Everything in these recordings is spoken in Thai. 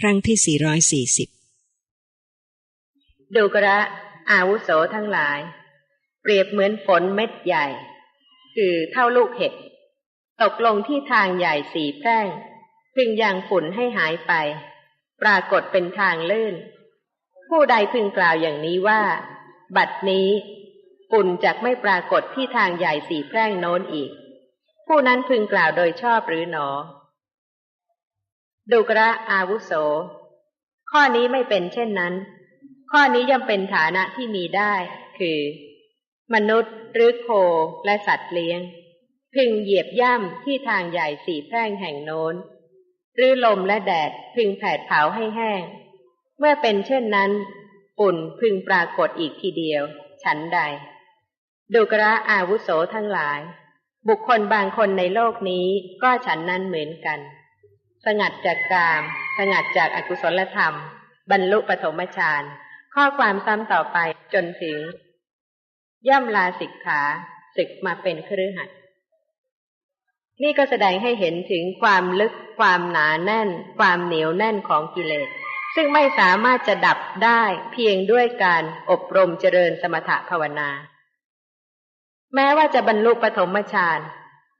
ครั้งที่สี่ร้อยสี่สิบดูกระอาวุโสทั้งหลาย เปรียบเหมือนฝนเม็ดใหญ่ คือเท่าลูกเห็ด ตกลงที่ทางใหญ่สีแพร่งพึงยังฝุ่นให้หายไป ปรากฏเป็นทางลื่น ผู้ใดพึงกล่าวอย่างนี้ว่า บัดนี้ฝุ่นจะไม่ปรากฏที่ทางใหญ่สีแพร่งโน้นอีก ผู้นั้นพึงกล่าวโดยชอบหรือหนอ ดูกระอาวุโส ข้อนี้ไม่เป็นเช่นนั้น ข้อนี้ย่อมเป็นฐานะที่มีได้ คือ มนุษย์หรือโคและสัตว์เลี้ยง พึงเหยียบย่ำที่ทางใหญ่สีแพร่งแห่งโน้น หรือลมและแดดพึงแผดเผาให้แห้ง เมื่อเป็นเช่นนั้นฝุ่นพึงปรากฏอีกทีเดียว ฉันใดดูกระอาวุโสทั้งหลาย บุคคลบางคนในโลกนี้ก็ฉันนั้นเหมือนกัน สงัดจากกาม สงัดจากอากุศลธรรม บรรลุปฐมฌาน ข้อความซ้ำต่อไปจนถึง ย่อมลาสิกขาศึกมาเป็นครือหัดนี่ก็แสดงให้เห็นถึงความลึกความหนาแน่น ความเหนียวแน่นของกิเลส ซึ่งไม่สามารถจะดับได้เพียงด้วยการอบรมเจริญสมถะภาวนา แม้ว่าจะบรรลุปฐมฌาน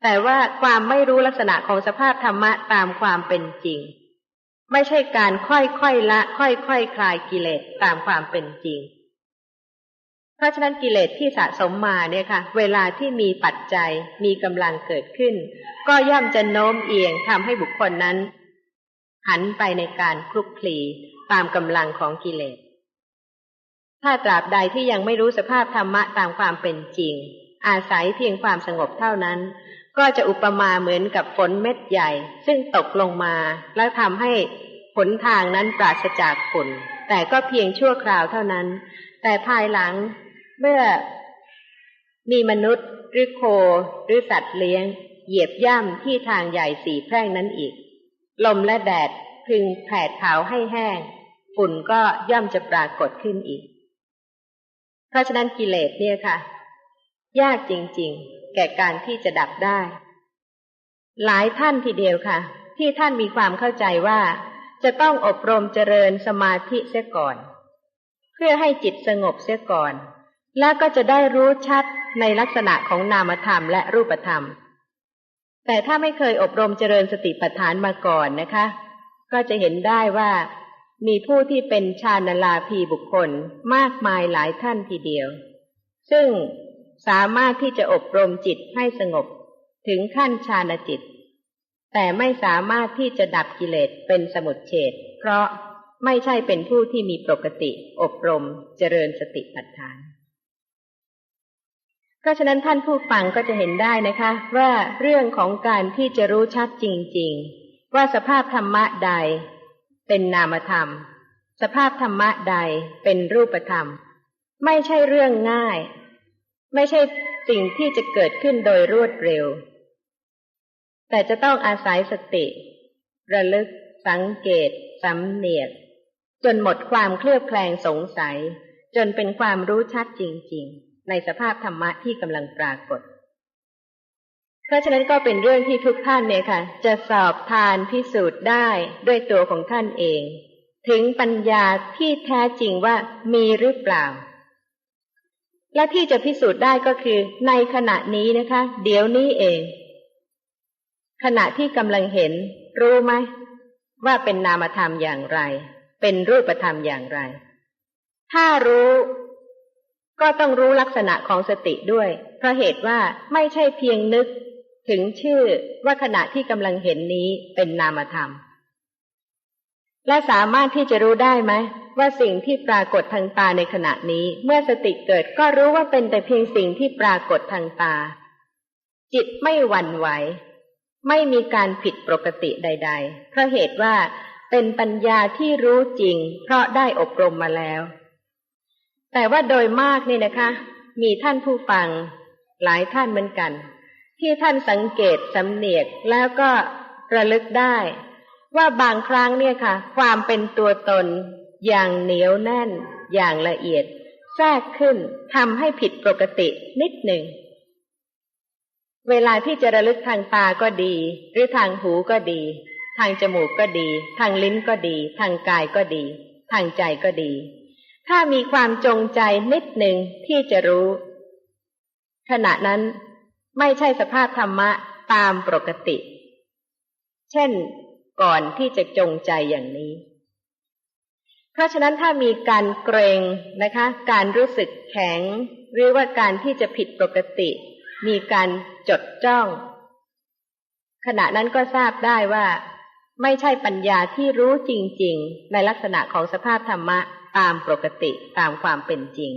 แต่ว่าความไม่รู้ลักษณะของสภาพธรรมะตามความเป็นจริง ไม่ใช่การค่อยๆละ ค่อยๆคคลายกิเลสตามความเป็นจริง เพราะฉะนั้นกิเลสที่สะสมมาเนี่ยค่ะ เวลาที่มีปัจจัยมีกำลังเกิดขึ้น ก็ย่อมจะโน้มเอียงทำให้บุคคลนั้น หันไปในการคลุกคลีตามกำลังของกิเลส ถ้าตราบใดที่ยังไม่รู้สภาพธรรมะตามความเป็นจริง อาศัยเพียงความสงบเท่านั้น ก็จะอุปมาเหมือนกับฝนเม็ดใหญ่ ซึ่งตกลงมา แล้วทำให้ผลทางนั้นปราศจากฝนแต่ก็เพียงชั่วคราวเท่านั้น แต่ภายหลังเมื่อมีมนุษย์หรือโคหรือสัตว์เลี้ยง เหยียบย่ำที่ทางใหญ่สีแพร่งนั้นอีก ลมและแดดพึงแผดเผาให้แห้ง ฝุ่นก็ย่อมจะปรากฏขึ้นอีก เพราะฉะนั้นกิเลสเนี่ยค่ะ ยากจริง ๆ แก่การที่จะดับได้ หลายท่านทีเดียวค่ะ ที่ท่านมีความเข้าใจว่า จะต้องอบรมเจริญสมาธิเสียก่อน เพื่อให้จิตสงบเสียก่อน แล้วก็จะได้รู้ชัดในลักษณะของนามธรรมและรูปธรรม แต่ถ้าไม่เคยอบรมเจริญสติปัฏฐานมาก่อนนะคะ ก็จะเห็นได้ว่ามีผู้ที่เป็นชาณลาภีบุคคลมากมายหลายท่านทีเดียว ซึ่ง สามารถที่จะอบรมจิตให้สงบ ถึงขั้นฌานจิต แต่ไม่สามารถที่จะดับกิเลสเป็นสมุดเฉดเพราะไม่ใช่เป็นผู้ที่มีปกติ อบรมเจริญสติปัฏฐาน เพราะฉะนั้นท่านผู้ฟังก็จะเห็นได้นะคะ ว่าเรื่องของการที่จะรู้ชัดจริง ๆ ว่าสภาพธรรมะใด เป็นนามธรรม สภาพธรรมะใดเป็นรูปธรรม ไม่ใช่เรื่องง่าย ไม่ใช่สิ่งที่จะเกิดขึ้นโดยรวดเร็ว แต่จะต้องอาศัยสติ ระลึก สังเกตสำเนียกจนหมดความเคลือบแคลงสงสัย จนเป็นความรู้ชัดจริง ๆ ในสภาพธรรมะที่กำลังปรากฏ เพราะฉะนั้นก็เป็นเรื่องที่ทุกท่านเนี่ยค่ะ จะสอบทานพิสูจน์ได้ด้วยตัวของท่านเอง ถึงปัญญาที่แท้จริงว่ามีหรือเปล่า และที่จะพิสูจน์ได้ก็คือ ในขณะนี้นะคะ เดี๋ยวนี้เอง ขณะที่กำลังเห็น รู้ไหมว่าเป็นนามธรรมอย่างไร เป็นรูปธรรมอย่างไร ถ้ารู้ ก็ต้องรู้ลักษณะของสติด้วย เพราะเหตุว่าไม่ใช่เพียงนึกถึงชื่อว่าขณะที่กำลังเห็นนี้เป็นนามธรรม และสามารถที่จะรู้ได้ไหมว่าสิ่งที่ปรากฏทางตาในขณะนี้ เมื่อสติเกิดก็รู้ว่าเป็นแต่เพียงสิ่งที่ปรากฏทางตา จิตไม่หวั่นไหว ไม่มีการผิดปกติใด ๆ เพราะเหตุว่าเป็นปัญญาที่รู้จริง เพราะได้อบรมมาแล้ว แต่ว่าโดยมากนี่นะคะ มีท่านผู้ฟังหลายท่านเหมือนกัน ที่ท่านสังเกตสำเนียกแล้วก็ระลึกได้ ว่าบางครั้งเนี่ยค่ะ ความเป็นตัวตนอย่างเหนียวแน่น อย่างละเอียด แทรกขึ้นทำให้ผิดปกตินิดหนึ่ง เวลาที่จะระลึกทางตาก็ดี หรือทางหูก็ดี ทางจมูกก็ดี ทางลิ้นก็ดี ทางกายก็ดี ทางใจก็ดี ถ้ามีความจงใจนิดหนึ่งที่จะรู้ ขณะนั้นไม่ใช่สภาพธรรมะตามปกติ เช่น ก่อนที่จะจงใจอย่างนี้ เพราะฉะนั้นถ้ามีการเกรงนะคะ การรู้สึกแข็ง หรือว่าการที่จะผิดปกติ มีการจดจ้อง ขณะนั้นก็ทราบได้ว่า ไม่ใช่ปัญญาที่รู้จริง ๆ ในลักษณะของสภาพธรรมะตามปกติตามความเป็นจริง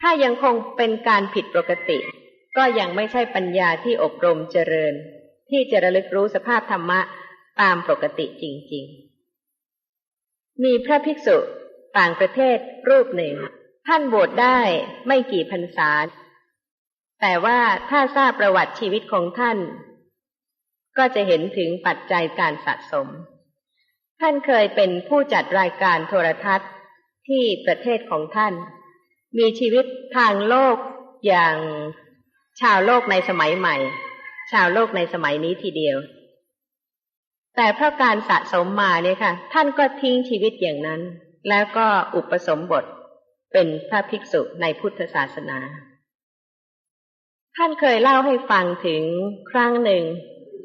ถ้ายังคงเป็นการผิดปกติ ก็ยังไม่ใช่ปัญญาที่อบรมเจริญ ที่จะระลึกรู้สภาพธรรมะตามปกติจริง ๆ มีพระภิกษุต่างประเทศรูปหนึ่ง ท่านบวชได้ไม่กี่พรรษา แต่ว่าถ้าทราบประวัติชีวิตของท่าน ก็จะเห็นถึงปัจจัยการสะสม ท่านเคยเป็นผู้จัดรายการโทรทัศน์ที่ประเทศของท่าน มีชีวิตทางโลกอย่างชาวโลกในสมัยใหม่ ชาวโลกในสมัยนี้ทีเดียว แต่เพราะการสะสมมาเนี่ยค่ะ ท่านก็ทิ้งชีวิตอย่างนั้น แล้วก็อุปสมบทเป็นพระภิกษุในพุทธศาสนา ท่านเคยเล่าให้ฟังถึงครั้งหนึ่ง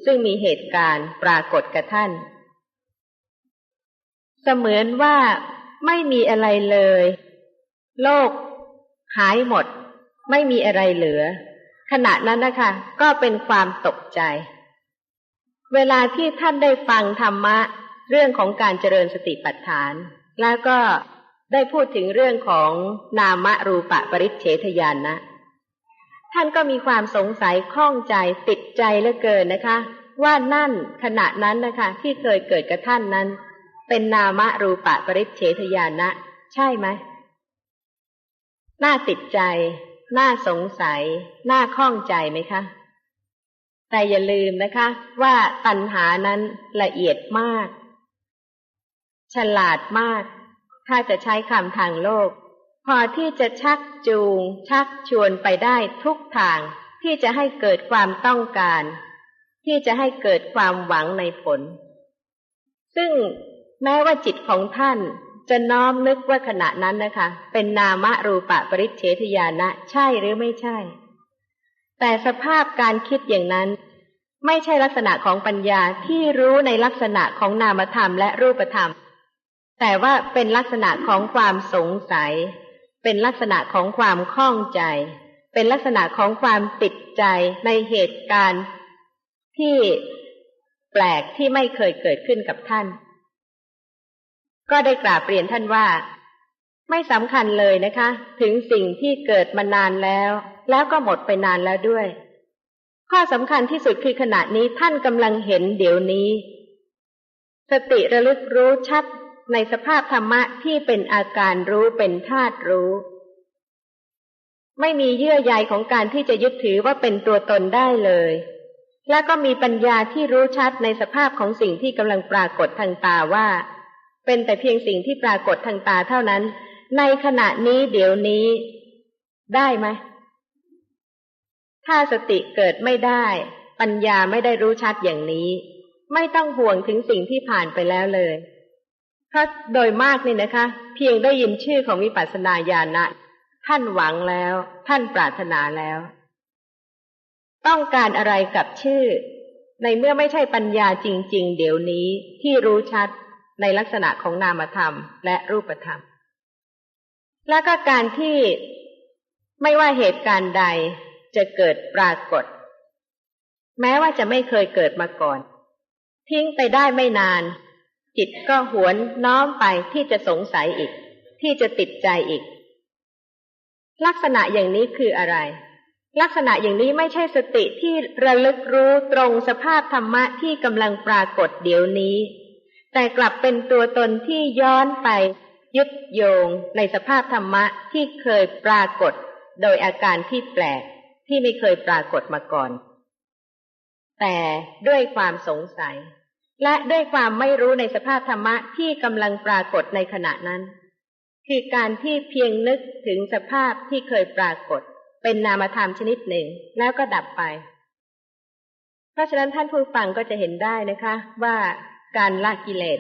ซึ่งมีเหตุการณ์ปรากฏกับท่าน เสมือนว่าไม่มีอะไรเลย โลกหายหมด ไม่มีอะไรเหลือ ขณะนั้นนะคะก็เป็นความตกใจ เวลาที่ท่านได้ฟังธรรมะ เรื่องของการเจริญสติปัฏฐาน แล้วก็ได้พูดถึงเรื่องของนามรูปะปริเฉทญาณนะ ท่านก็มีความสงสัยข้องใจติดใจเหลือเกินนะคะ ว่านั่นขณะนั้นนะคะ ที่เคยเกิดกับท่านนั้น เป็นนามรูปะปริเฉทญาณนะ ใช่ไหมน่าติดใจ น่าสงสัย น่าข้องใจไหมคะ แต่อย่าลืมนะคะ ว่าตัณหานั้นละเอียดมาก ฉลาดมาก ถ้าจะใช้คำทางโลก พอที่จะชักจูง ชักชวนไปได้ทุกทาง ที่จะให้เกิดความต้องการ ที่จะให้เกิดความหวังในผล ซึ่งแม้ว่าจิตของท่าน จะน้อมนึกว่าขณะนั้นนะคะ เป็นนามรูปะปริเฉทญาณะใช่หรือไม่ใช่ แต่สภาพการคิดอย่างนั้น ไม่ใช่ลักษณะของปัญญาที่รู้ในลักษณะของนามธรรมและรูปธรรม แต่ว่าเป็นลักษณะของความสงสัย เป็นลักษณะของความข้องใจ เป็นลักษณะของความติดใจในเหตุการณ์ ที่แปลกที่ไม่เคยเกิดขึ้นกับท่าน ก็ได้กราบเรียนท่านว่า ไม่สำคัญเลยนะคะ ถึงสิ่งที่เกิดมานานแล้ว แล้วก็หมดไปนานแล้วด้วย ข้อสำคัญที่สุดคือขณะนี้ท่านกำลังเห็นเดี๋ยวนี้ สติระลึกรู้ชัดในสภาพธรรมะที่เป็นอาการรู้เป็นธาตุรู้ ไม่มีเยื่อใยของการที่จะยึดถือว่าเป็นตัวตนได้เลย และก็มีปัญญาที่รู้ชัดในสภาพของสิ่งที่กำลังปรากฏทางตาว่า เป็นแต่เพียงสิ่งที่ปรากฏทางตาเท่านั้น ในขณะนี้เดี๋ยวนี้ได้ไหม ถ้าสติเกิดไม่ได้ ปัญญาไม่ได้รู้ชัดอย่างนี้ ไม่ต้องห่วงถึงสิ่งที่ผ่านไปแล้วเลย เพราะโดยมากนี่นะคะ เพียงได้ยินชื่อของวิปัสสนาญาณะท่านหวังแล้ว ท่านปรารถนาแล้ว ต้องการอะไรกับชื่อ ในเมื่อไม่ใช่ปัญญาจริง ๆ เดี๋ยวนี้ที่รู้ชัด ในลักษณะของนามธรรมและรูปธรรม และก็การที่ไม่ว่าเหตุการณ์ใดจะเกิดปรากฏ แม้ว่าจะไม่เคยเกิดมาก่อน ทิ้งไปได้ไม่นาน จิตก็หวนน้อมไปที่จะสงสัยอีก ที่จะติดใจอีก ลักษณะอย่างนี้คืออะไร ลักษณะอย่างนี้ไม่ใช่สติที่ระลึกรู้ตรงสภาพธรรมะที่กำลังปรากฏเดี๋ยวนี้ แต่กลับเป็นตัวตนที่ย้อนไปยึดโยงในสภาพธรรมะที่เคยปรากฏโดยอาการที่แปลกที่ไม่เคยปรากฏมาก่อน แต่ด้วยความสงสัย และด้วยความไม่รู้ในสภาพธรรมะที่กำลังปรากฏในขณะนั้น คือการที่เพียงนึกถึงสภาพที่เคยปรากฏ เป็นนามธรรมชนิดหนึ่งแล้วก็ดับไป เพราะฉะนั้นท่านผู้ฟังก็จะเห็นได้นะคะ ว่า การละกิเลส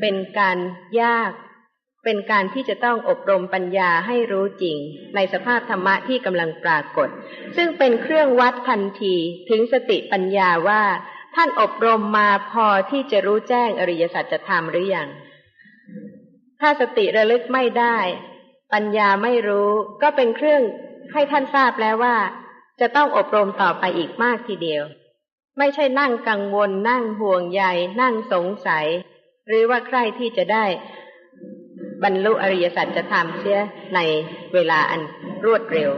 เป็นการยาก เป็นการที่จะต้องอบรมปัญญาให้รู้จริง ในสภาพธรรมะที่กำลังปรากฏ ซึ่งเป็นเครื่องวัดทันทีถึงสติปัญญาว่า ท่านอบรมมาพอที่จะรู้แจ้งอริยสัจธรรมหรือยังถ้าสติระลึกไม่ได้ ปัญญาไม่รู้ก็เป็นเครื่องให้ท่านทราบแล้วว่า จะต้องอบรมต่อไปอีกมากทีเดียว ไม่ใช่นั่งกังวล นั่งห่วงใยนั่งสงสัย หรือว่าใครที่จะได้ บรรลุอริยสัจธรรมเสียในเวลาอันรวดเร็ว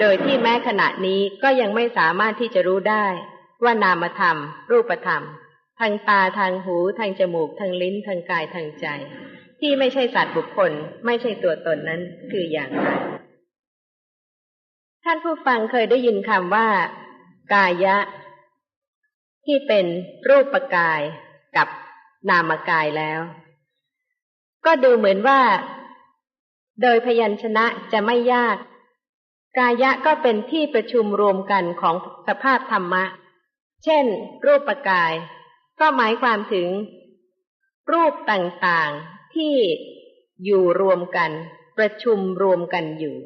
โดยที่แม้ขณะนี้ก็ยังไม่สามารถที่จะรู้ได้ ว่านามธรรม รูปธรรม ทางตาทางหู ทางจมูก ทางลิ้น ทางกายทางใจ ที่ไม่ใช่สัตว์บุคคล ไม่ใช่ตัวตนนั้นคืออย่างไรท่านผู้ฟังเคยได้ยินคำว่า กายะ ที่เป็นรูปกายกับนามกายแล้ว ก็ดูเหมือนว่า โดยพยัญชนะจะไม่ยาก กายะก็เป็นที่ประชุมรวมกันของสภาพธรรมะ เช่น รูปกาย ก็หมายความถึง รูปต่างๆที่อยู่รวมกัน ประชุมรวมกันอยู่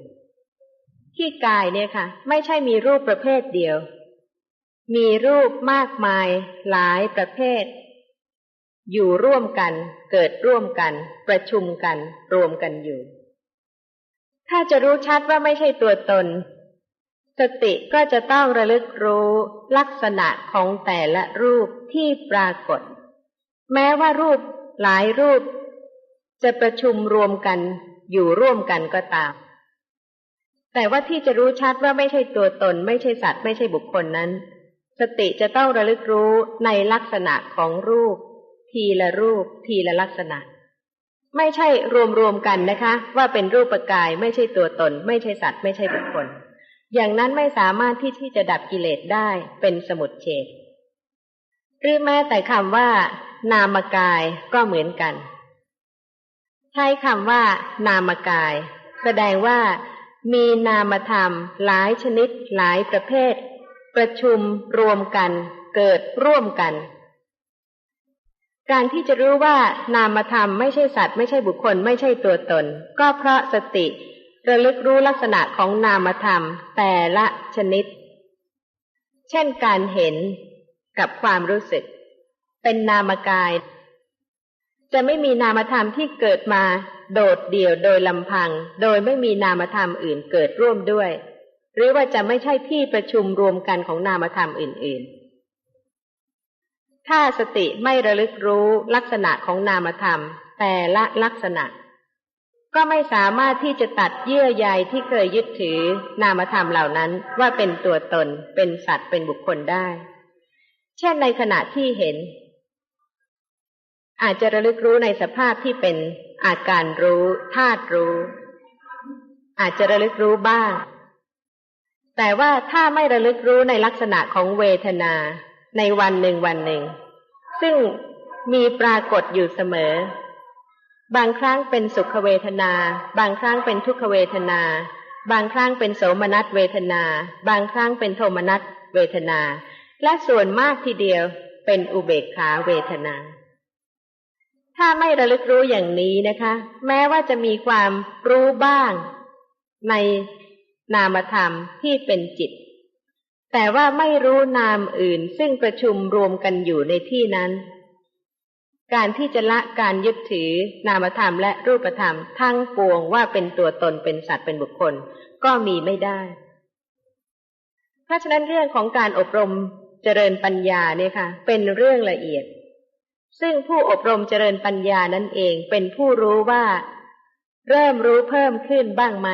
ที่กายเนี่ยค่ะ ไม่ใช่มีรูปประเภทเดียว มีรูปมากมายหลายประเภท อยู่ร่วมกัน เกิดร่วมกัน ประชุมกัน รวมกันอยู่ ถ้าจะรู้ชัดว่าไม่ใช่ตัวตน สติก็จะต้องระลึกรู้ลักษณะของแต่ละรูปที่ปรากฏ แม้ว่ารูปหลายรูป จะประชุมรวมกัน อยู่ร่วมกันก็ตาม แต่ว่าที่จะรู้ชัดว่าไม่ใช่ตัวตน ไม่ใช่สัตว์ ไม่ใช่บุคคลนั้น สติจะต้องระลึกรู้ในลักษณะของรูป ทีละรูป ทีละลักษณะ ไม่ใช่รวมๆกันนะคะ ว่าเป็นรูปกายไม่ใช่ตัวตน ไม่ใช่สัตว์ไม่ใช่บุคคล อย่างนั้นไม่สามารถที่ที่จะดับกิเลสได้เป็นสมุดเฉดหรือแม้แต่คำว่า นามกายก็เหมือนกัน ใช้คำว่า นามกาย แสดงว่ามีนามธรรมหลายชนิดหลายประเภท ประชุมรวมกันเกิดร่วมกัน การที่จะรู้ว่านามธรรมไม่ใช่สัตว์ไม่ใช่บุคคลไม่ใช่ตัวตน ก็เพราะสติระลึกรู้ลักษณะของนามธรรมแต่ละชนิด เช่นการเห็นกับความรู้สึก เป็นนามกาย จะไม่มีนามธรรมที่เกิดมาโดดเดี่ยวโดยลำพัง โดยไม่มีนามธรรมอื่นเกิดร่วมด้วย หรือว่าจะไม่ใช่ที่ประชุมรวมกันของนามธรรมอื่น ๆ ถ้าสติไม่ระลึกรู้ลักษณะของนามธรรม แต่ละลักษณะ ก็ไม่สามารถที่จะตัดเยื่อใยที่เคยยึดถือนามธรรมเหล่านั้นว่าเป็นตัวตน เป็นสัตว์เป็นบุคคลได้ เช่นในขณะที่เห็น อาจจะระลึกรู้ในสภาพที่เป็นอาการรู้ธาตุรู้ อาจจะระลึกรู้บ้าง แต่ว่าถ้าไม่ระลึกรู้ในลักษณะของเวทนาในวันหนึ่งวันหนึ่ง ซึ่งมีปรากฏอยู่เสมอ บางครั้งเป็นสุขเวทนา บางครั้งเป็นทุกขเวทนา บางครั้งเป็นโสมนัสเวทนา บางครั้งเป็นโทมนัสเวทนา และส่วนมากทีเดียวเป็นอุเบกขาเวทนา ถ้าไม่ระลึกรู้อย่างนี้นะคะ แม้ว่าจะมีความรู้บ้างใน นามธรรมที่เป็นจิต แต่ว่าไม่รู้นามอื่นซึ่งประชุมรวมกันอยู่ในที่นั้น การที่จะละการยึดถือนามธรรมและรูปธรรมทั้งปวงว่าเป็นตัวตนเป็นสัตว์เป็นบุคคล ก็มีไม่ได้ เพราะฉะนั้นเรื่องของการอบรมเจริญปัญญาเนี่ยค่ะ เป็นเรื่องละเอียด ซึ่งผู้อบรมเจริญปัญญานั่นเองเป็นผู้รู้ว่า เริ่มรู้เพิ่มขึ้นบ้างไหม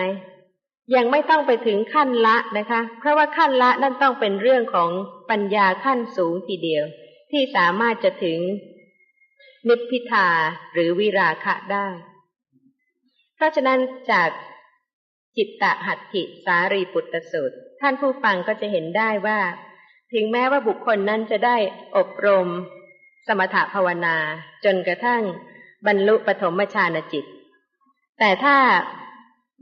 ยังไม่ต้องไปถึงขั้นละนะคะ เพราะว่าขั้นละนั่นต้องเป็นเรื่องของปัญญาขั้นสูงทีเดียว ที่สามารถจะถึงนิพพิทาหรือวิราคะได้ เพราะฉะนั้นจากจิตตะหัตถิสารีปุตตสูตร ท่านผู้ฟังก็จะเห็นได้ว่า ถึงแม้ว่าบุคคลนั้นจะได้อบรม สมถภาวนา จนกระทั่งบรรลุปฐมฌานจิต แต่ถ้า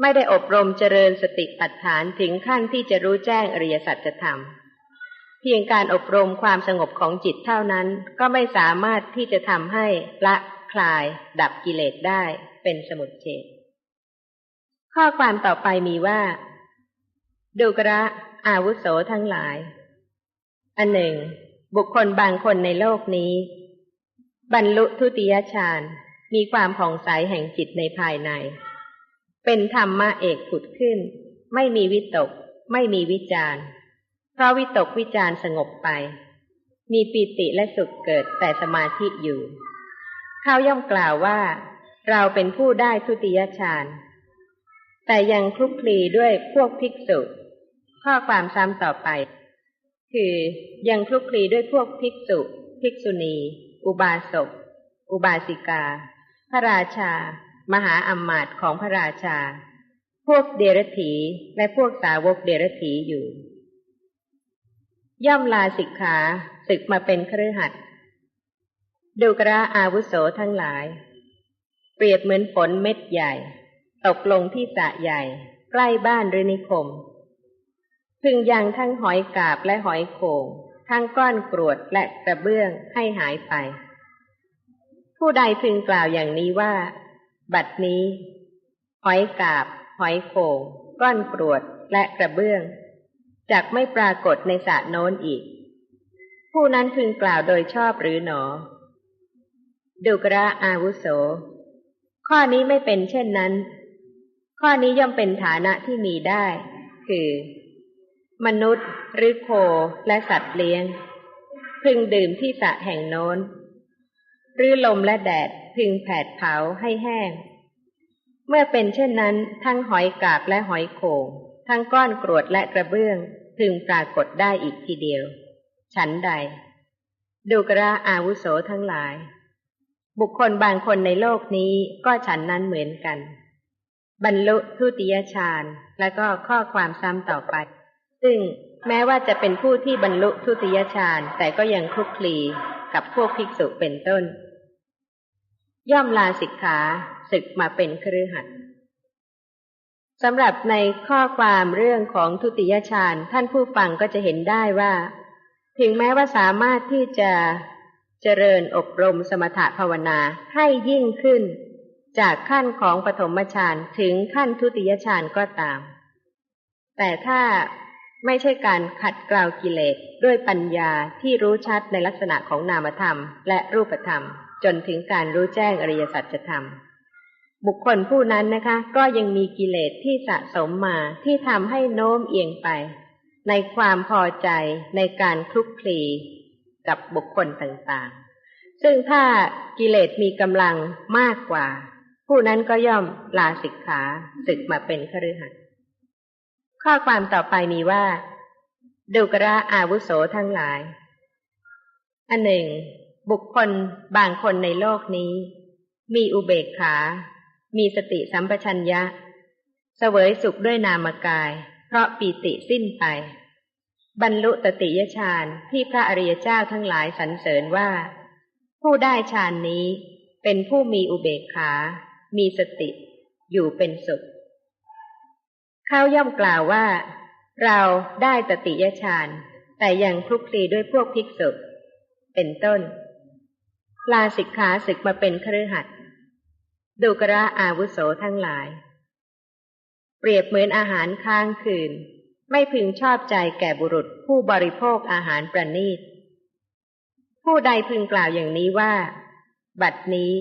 ไม่ได้อบรมเจริญสติปัฏฐานถึงขั้นที่จะรู้แจ้งอริยสัจธรรม เพียงการอบรมความสงบของจิตเท่านั้น ก็ไม่สามารถที่จะทำให้ละคลายดับกิเลสได้เป็นสมุทเฉดข้อความต่อไปมีว่าดูกระอาวุโสทั้งหลาย อันหนึ่ง บุคคลบางคนในโลกนี้ บรรลุทุติยฌานมีความผ่องใสแห่งจิตในภายใน เป็นธรรมะเอกผุดขึ้น ไม่มีวิตก ไม่มีวิจารเพราะวิตกวิจารสงบไป มีปีติและสุขเกิดแต่สมาธิอยู่เขาย่อมกล่าวว่า เราเป็นผู้ได้ทุติยฌานแต่ยังคลุกคลีด้วยพวกภิกษุ ข้อความซ้ำต่อไป คือยังคลุกคลีด้วยพวกภิกษุ ภิกษุณี อุบาสก อุบาสิกา พระราชา มหาอัมมาตของพระราชา พวกเดรถีและพวกสาวกเดรถีอยู่ ย่อมลาสิกขาศึกมาเป็นเครือขัดดูกระอาวุโสทั้งหลาย เปรียบเหมือนฝนเม็ดใหญ่ ตกลงที่สะใหญ่ ใกล้บ้านหรือนิคม พึงยังทั้งหอยกาบและหอยโขงทั้งก้อนกรวดและกระเบื้องให้หายไป ผู้ใดพึงกล่าวอย่างนี้ว่า บัดนี้หอยกาบ หอยโขงก้อนกรวดและกระเบื้องจักไม่ปรากฏในสระโน้นอีก ผู้นั้นพึงกล่าวโดยชอบหรือหนอ ดุกระอาวุโส ข้อนี้ไม่เป็นเช่นนั้น ข้อนี้ย่อมเป็นฐานะที่มีได้ คือ มนุษย์หรือโคและสัตว์เลี้ยง พึงดื่มที่สระแห่งโน้น หรือลมและแดดพึงแผดเผาให้แห้ง เมื่อเป็นเช่นนั้น ทั้งหอยกาบและหอยโขงทั้งก้อนกรวดและกระเบื้องพึงปรากฏได้อีกทีเดียว ฉันใด ดูกระอาวุโสทั้งหลาย บุคคลบางคนในโลกนี้ก็ฉันนั้นเหมือนกัน บรรลุทุติยฌานและก็ข้อความซ้ำต่อไป ซึ่งแม้ว่าจะเป็นผู้ที่บรรลุทุติยฌานแต่ก็ยังคลุกคลีกับพวกภิกษุเป็นต้น ย่อมลาสิกขาศึกมาเป็นครือขัดสำหรับในข้อความเรื่องของทุติยฌานท่านผู้ฟังก็จะเห็นได้ว่า ถึงแม้ว่าสามารถที่จะเจริญอบรมสมถะภาวนาให้ยิ่งขึ้น จากขั้นของปฐมฌานถึงขั้นทุติยฌานก็ตาม แต่ถ้าไม่ใช่การขัดเกลากิเลสด้วยปัญญาที่รู้ชัดในลักษณะของนามธรรมและรูปธรรม จนถึงการรู้แจ้งอริยสัจธรรม บุคคลผู้นั้นนะคะ ก็ยังมีกิเลสที่สะสมมาที่ทำให้โน้มเอียงไป ในความพอใจในการคลุกคลีกับบุคคลต่างๆ ซึ่งถ้ากิเลสมีกำลังมากกว่า ผู้นั้นก็ย่อมลาสิกขาศึกมาเป็นคฤหัสถ์ข้อความต่อไปมีว่าดุกระอาวุโสทั้งหลาย อันหนึ่ง บุคคลบางคนในโลกนี้ มีอุเบกขา มีสติสัมปชัญญะ เสวยสุขด้วยนามกาย เพราะปีติสิ้นไป บรรลุตติยฌานที่พระอริยเจ้าทั้งหลายสรรเสริญว่า ผู้ได้ฌานนี้เป็นผู้มีอุเบกขา มีสติ อยู่เป็นสุข เขาย่อมกล่าวว่า เราได้ตติยฌาน แต่ยังคลุกคลีด้วยพวกภิกษุ เป็นต้น ลาสิกขาศึกมาเป็นครือขัดดูกระอาวุโสทั้งหลาย เปรียบเหมือนอาหารค้างคืน ไม่พึงชอบใจแก่บุรุษผู้บริโภคอาหารประณีต ผู้ใดพึงกล่าวอย่างนี้ว่า บัดนี้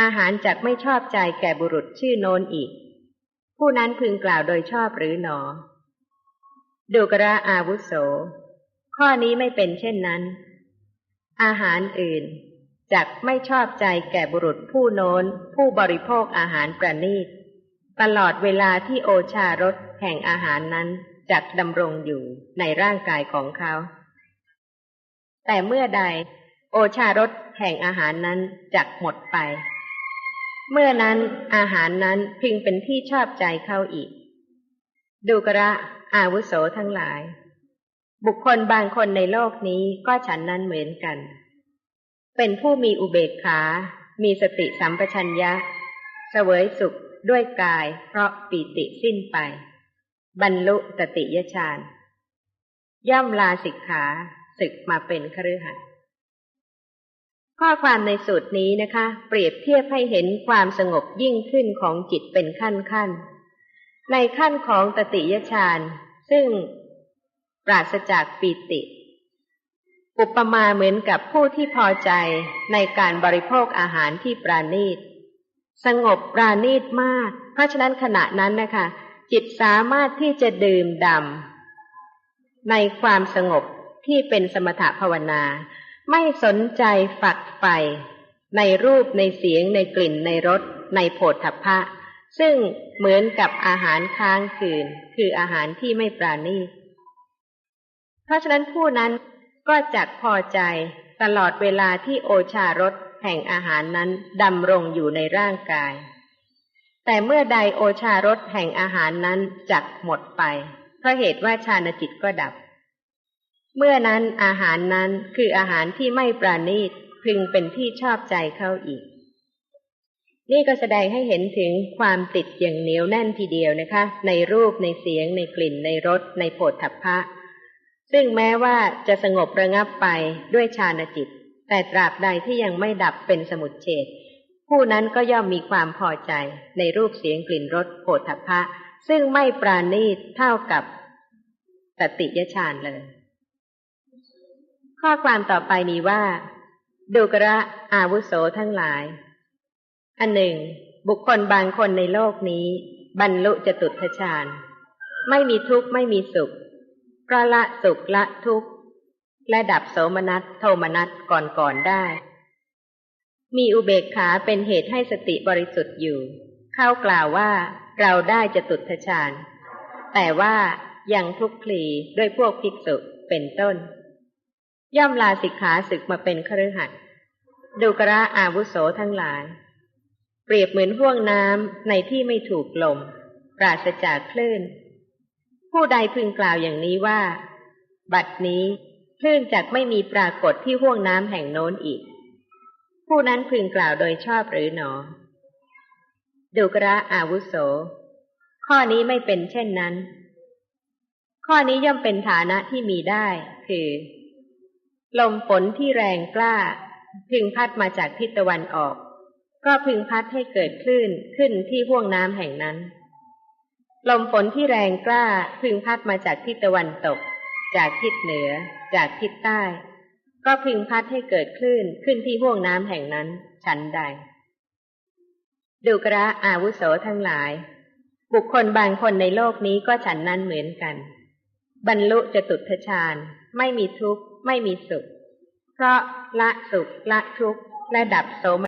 อาหารจักไม่ชอบใจแก่บุรุษชื่อโนนอีก ผู้นั้นพึงกล่าวโดยชอบหรือหนอ ดูกระอาวุโส ข้อนี้ไม่เป็นเช่นนั้น อาหารอื่น จักไม่ชอบใจแก่บุรุษผู้โน้น ผู้บริโภคอาหารประณีต ตลอดเวลาที่โอชารสแห่งอาหารนั้นจักดำรงอยู่ในร่างกายของเขา แต่เมื่อใด โอชารสแห่งอาหารนั้นจักหมดไป เมื่อนั้นอาหารนั้นพึงเป็นที่ชอบใจเขาอีก ดูกระอาวุโสทั้งหลาย บุคคลบางคนในโลกนี้ก็ฉันนั้นเหมือนกัน เป็นผู้มีอุเบกขา มีสติสัมปชัญญะเสวยสุขด้วยกาย เพราะปีติสิ้นไป บรรลุตติยฌาน ย่อมลาสิกขาศึกมาเป็นคฤหัสถ์ข้อความในสูตรนี้นะคะ เปรียบเทียบให้เห็นความสงบยิ่งขึ้นของจิตเป็นขั้นขั้น ในขั้นของตติยฌาน ซึ่งปราศจากปีติ อุปมาเหมือนกับผู้ที่พอใจในการบริโภคอาหารที่ปราณีต สงบปราณีตมาก เพราะฉะนั้นขณะนั้นนะคะ จิตสามารถที่จะดื่มดำในความสงบที่เป็นสมถภาวนา ไม่สนใจฝักใฝ่ในรูปในเสียงในกลิ่นในรสในโผฏฐัพพะ ซึ่งเหมือนกับอาหารค้างคืน คืออาหารที่ไม่ปราณีต เพราะฉะนั้นผู้นั้น ก็จักพอใจตลอดเวลาที่โอชารสแห่งอาหารนั้นดำรงอยู่ในร่างกาย แต่เมื่อใดโอชารสแห่งอาหารนั้นจักหมดไปเพราะเหตุว่าชาณจิตก็ดับ เมื่อนั้นอาหารนั้นคืออาหารที่ไม่ปราณีตพึงเป็นที่ชอบใจเข้าอีก นี่ก็แสดงให้เห็นถึงความติดอย่างเหนียวแน่นทีเดียวนะคะ ในรูปในเสียงในกลิ่นในรสในโผฏฐัพพะ ซึ่งแม้ว่าจะสงบระงับไปด้วยฌานจิต แต่ตราบใดที่ยังไม่ดับเป็นสมุดเฉดผู้นั้นก็ย่อมมีความพอใจในรูปเสียงกลิ่นรสโผฏฐัพพะซึ่งไม่ปราณีตเท่ากับตติยฌานเลย ข้อความต่อไปมีว่าดูกระอาวุโสทั้งหลาย อันหนึ่ง บุคคลบางคนในโลกนี้ บรรลุจตุตถฌานไม่มีทุกข์ไม่มีสุข ระละสุขละทุกข์ และดับโสมนัสโทมนัสก่อนก่อนๆได้ มีอุเบกขาเป็นเหตุให้สติบริสุทธิ์อยู่ เข้ากล่าวว่าเราได้จะตุตถฌานแต่ว่ายังคลุกคลีด้วยพวกภิกษุเป็นต้น ย่อมลาสิกขาศึกมาเป็นคฤหัสถ์ดูกระอาวุโสทั้งหลาย เปรียบเหมือนห่วงน้ำในที่ไม่ถูกลม ปราศจากคลื่น ผู้ใดพึงกล่าวอย่างนี้ว่า บัดนี้คลื่นจักไม่มีปรากฏที่ห่วงน้ำแห่งโน้นอีก ผู้นั้นพึงกล่าวโดยชอบหรือหนอดูกระอาวุโส ข้อนี้ไม่เป็นเช่นนั้น ข้อนี้ย่อมเป็นฐานะที่มีได้ คือ ลมฝนที่แรงกล้า พึงพัดมาจากทิศตะวันออก ก็พึงพัดให้เกิดคลื่นขึ้นที่ห่วงน้ำแห่งนั้น ลมฝนที่แรงกล้าพึงพัดมาจากทิศตะวันตก จากทิศเหนือ จากทิศใต้ ก็พึงพัดให้เกิดคลื่นขึ้นที่ห่วงน้ำแห่งนั้นฉันใด ดูกระอาวุโสทั้งหลาย บุคคลบางคนในโลกนี้ก็ฉันนั้นเหมือนกัน บรรลุจตุตถฌานไม่มีทุกข์ ไม่มีสุข เพราะละสุขละทุกข์และดับโสม